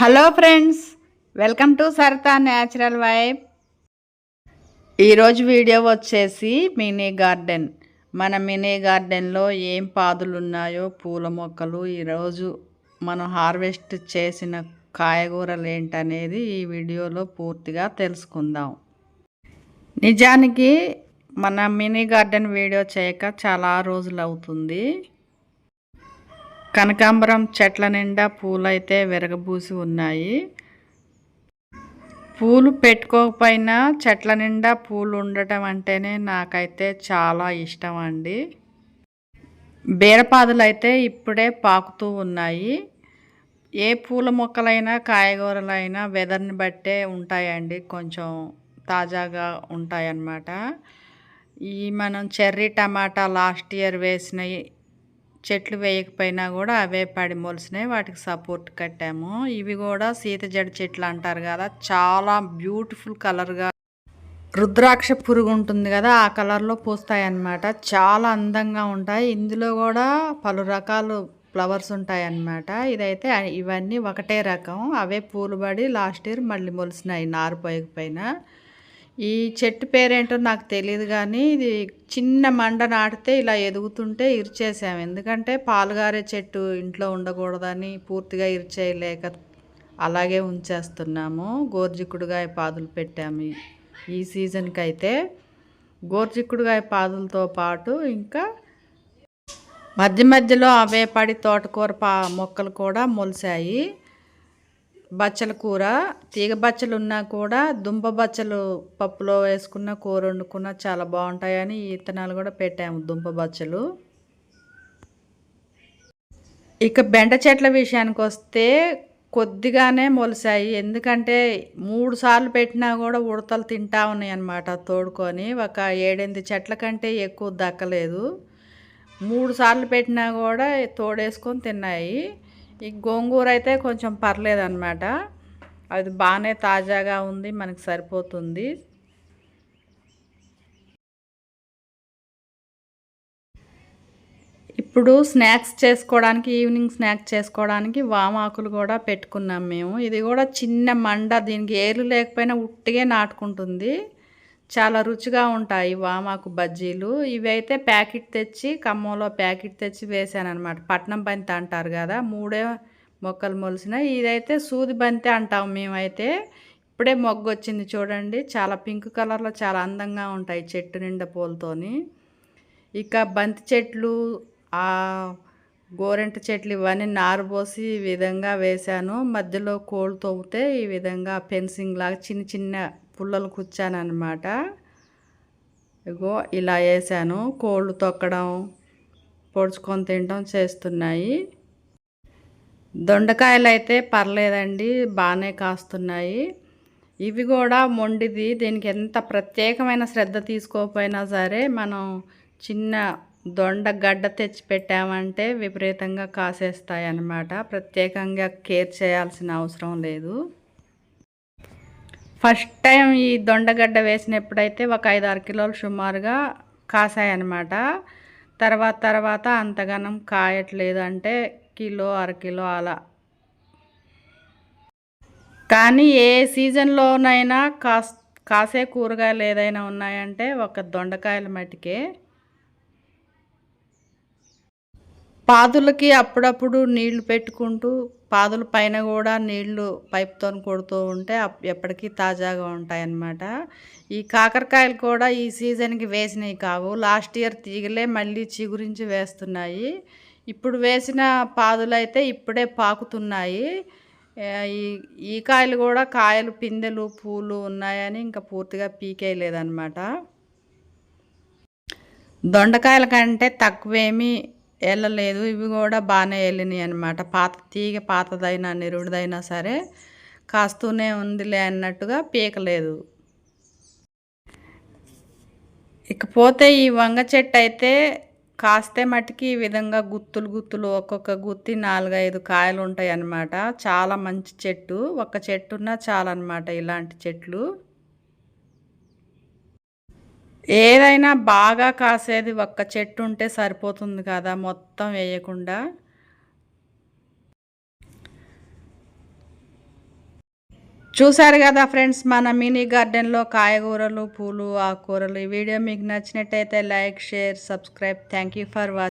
Hello friends welcome to Sarita natural vibe ఈరోజు video వచ్చేసి mini garden. మన mini గార్డెన్లో ఏం పాదులు ఉన్నాయో పూల మొక్కలు ఈరోజు మనం హార్వెస్ట్ చేసిన కాయగూరలు ఏంటనేది ఈ వీడియోలో పూర్తిగా తెలుసుకుందాం. నిజానికి మన మినీ గార్డెన్ వీడియో చేయక చాలా రోజులు అవుతుంది కనకాంబరం చెట్ల నిండా పూలైతే విరగబూసి ఉన్నాయి. పూలు పెట్టుకోకపోయినా చెట్ల నిండా పూలు ఉండటం అంటేనే నాకైతే చాలా ఇష్టం అండి. బీరపాదులు అయితే ఇప్పుడే పాకుతూ ఉన్నాయి. ఏ పూల మొక్కలైనా కాయగూరలైనా వెదర్ని బట్టే ఉంటాయండి. కొంచెం తాజాగా ఉంటాయన్నమాట. ఈ మనం చెర్రీ టమాటా లాస్ట్ ఇయర్ వేసినవి చెట్లు వేయకపోయినా కూడా అవే పడి మొలిసినాయి. వాటికి సపోర్ట్ కట్టాము. ఇవి కూడా సీత జడి చెట్లు అంటారు కదా. చాలా బ్యూటిఫుల్ కలర్గా రుద్రాక్ష పురుగు ఉంటుంది కదా ఆ కలర్లో పూస్తాయి అన్నమాట చాలా అందంగా ఉంటాయి. ఇందులో కూడా పలు రకాలు ఫ్లవర్స్ ఉంటాయి అన్నమాట ఇదైతే ఇవన్నీ ఒకటే రకం. అవే పూలు పడి లాస్ట్ ఇయర్ మళ్ళీ మొలిసినాయి నారు పోయకపోయినా. ఈ చెట్టు పేరేంటో నాకు తెలియదు కానీ ఇది చిన్న మండ నాటితే ఇలా ఎదుగుతుంటే ఇరిచేసాము ఎందుకంటే పాలుగారే చెట్టు ఇంట్లో ఉండకూడదని పూర్తిగా ఇరిచేయలేక అలాగే ఉంచేస్తున్నాము. గోర్జిక్కుడుగాయ పాదులు పెట్టాము ఈ సీజన్కి అయితే గోర్జిక్కుడుగాయ పాదులతో పాటు ఇంకా మధ్య మధ్యలో అవే పడి తోటకూర పా మొక్కలు కూడా మొలిసాయి బచ్చల కూర తీగ బచ్చలు ఉన్నా కూడా దుంప బచ్చలు పప్పులో వేసుకున్న కూర వండుకున్న చాలా బాగుంటాయని ఈ ఇత్తనాలు కూడా పెట్టాము దుంప బచ్చలు. ఇక బెండ చెట్ల విషయానికి వస్తే కొద్దిగానే మొలిసాయి. ఎందుకంటే మూడు సార్లు పెట్టినా కూడా ఉడతలు తింటా ఉన్నాయి అన్నమాట తోడుకొని. ఒక ఏడెనిమిది చెట్ల కంటే ఎక్కువ దక్కలేదు. మూడు సార్లు పెట్టినా కూడా తోడేసుకొని తిన్నాయి. ఈ గోంగూర అయితే కొంచెం పర్లేదన్నమాట. అది బాగానే తాజాగా ఉంది మనకి సరిపోతుంది. ఇప్పుడు స్నాక్స్ చేసుకోవడానికి ఈవినింగ్ స్నాక్స్ చేసుకోవడానికి వామాకులు కూడా పెట్టుకున్నాం మేము. ఇది కూడా చిన్న మండ దీనికి ఏర్లు లేకపోయినా ఉట్టిగే నాటుకుంటుంది. చాలా రుచిగా ఉంటాయి వామాకు బజ్జీలు. ఇవైతే ప్యాకెట్ తెచ్చి ఖమ్మంలో ప్యాకెట్ తెచ్చి వేసాననమాట పట్నం బంతి అంటారు కదా మూడే మొక్కలు మొలిసిన. ఇదైతే సూది బంతి అంటాం మేమైతే. ఇప్పుడే మొగ్గు వచ్చింది చూడండి. చాలా పింక్ కలర్లో చాలా అందంగా ఉంటాయి చెట్టు నిండా పూలతోని. ఇక బంతి చెట్లు ఆ గోరెంట చెట్లు ఇవన్నీ నారు పోసి ఈ విధంగా వేశాను. మధ్యలో కోళ్ళు తవ్వుతే ఈ విధంగా ఫెన్సింగ్ లాగా చిన్న చిన్న పుల్లలు కూర్చానమాట ఇగో ఇలా వేసాను కోళ్ళు తొక్కడం పొడుచుకొని తినడం చేస్తున్నాయి. దొండకాయలు అయితే పర్లేదండి బాగానే కాస్తున్నాయి. ఇవి కూడా మొండిది. దీనికి ఎంత ప్రత్యేకమైన శ్రద్ధ తీసుకోకపోయినా సరే మనం చిన్న దొండ గడ్డ తెచ్చి పెట్టామంటే విపరీతంగా కాసేస్తాయి అన్నమాట ప్రత్యేకంగా కేర్ చేయాల్సిన అవసరం లేదు. ఫస్ట్ టైం ఈ దొండగడ్డ వేసినప్పుడైతే ఒక ఐదు ఆరు కిలోలు సుమారుగా కాసాయన్నమాట తర్వాత తర్వాత అంతగానం కాయట్లేదు అంటే కిలో అరకిలో అలా. కానీ ఏ సీజన్లోనైనా కాస్ కాసే కూరగాయలు ఏదైనా ఉన్నాయంటే ఒక దొండకాయల మటుకే పాదులకి అప్పుడప్పుడు నీళ్ళు పెట్టుకుంటూ పాదుల పైన కూడా నీళ్ళు పైప్తో కొడుతూ ఉంటే ఎప్పటికీ తాజాగా ఉంటాయన్నమాట. ఈ కాకరకాయలు కూడా ఈ సీజన్కి వేసినవి కావు. లాస్ట్ ఇయర్ తీగలే మళ్ళీ చిగురించి వేస్తున్నాయి. ఇప్పుడు వేసిన పాదులు అయితే ఇప్పుడే పాకుతున్నాయి. ఈ ఈ కాయలు కూడా కాయలు పిందెలు పూలు ఉన్నాయని ఇంకా పూర్తిగా పీకేయలేదన్నమాట. దొండకాయల కంటే తక్కువేమీ వెళ్ళలేదు ఇవి కూడా బాగానే వెళ్ళినాయి అనమాట పాత తీగ పాతదైనా నిరుడిదైనా సరే కాస్తూనే ఉందిలే అన్నట్టుగా పీకలేదు. ఇకపోతే ఈ వంగ చెట్టు అయితే కాస్తే మటుకి ఈ విధంగా గుత్తులు గుత్తులు ఒక్కొక్క గుత్తి నాలుగైదు కాయలు ఉంటాయి అన్నమాట చాలా మంచి చెట్టు. ఒక చెట్టు ఉన్నా చాలన్నమాట ఇలాంటి చెట్లు. ఏదైనా బాగా కాసేది ఒక్క చెట్టు ఉంటే సరిపోతుంది కదా మొత్తం వేయకుండా? చూసారు కదా ఫ్రెండ్స్ మన మినీ గార్డెన్లో కాయగూరలు పూలు ఆకుకూరలు ఈ వీడియో మీకు నచ్చినట్టయితే like share subscribe. Thank you for watching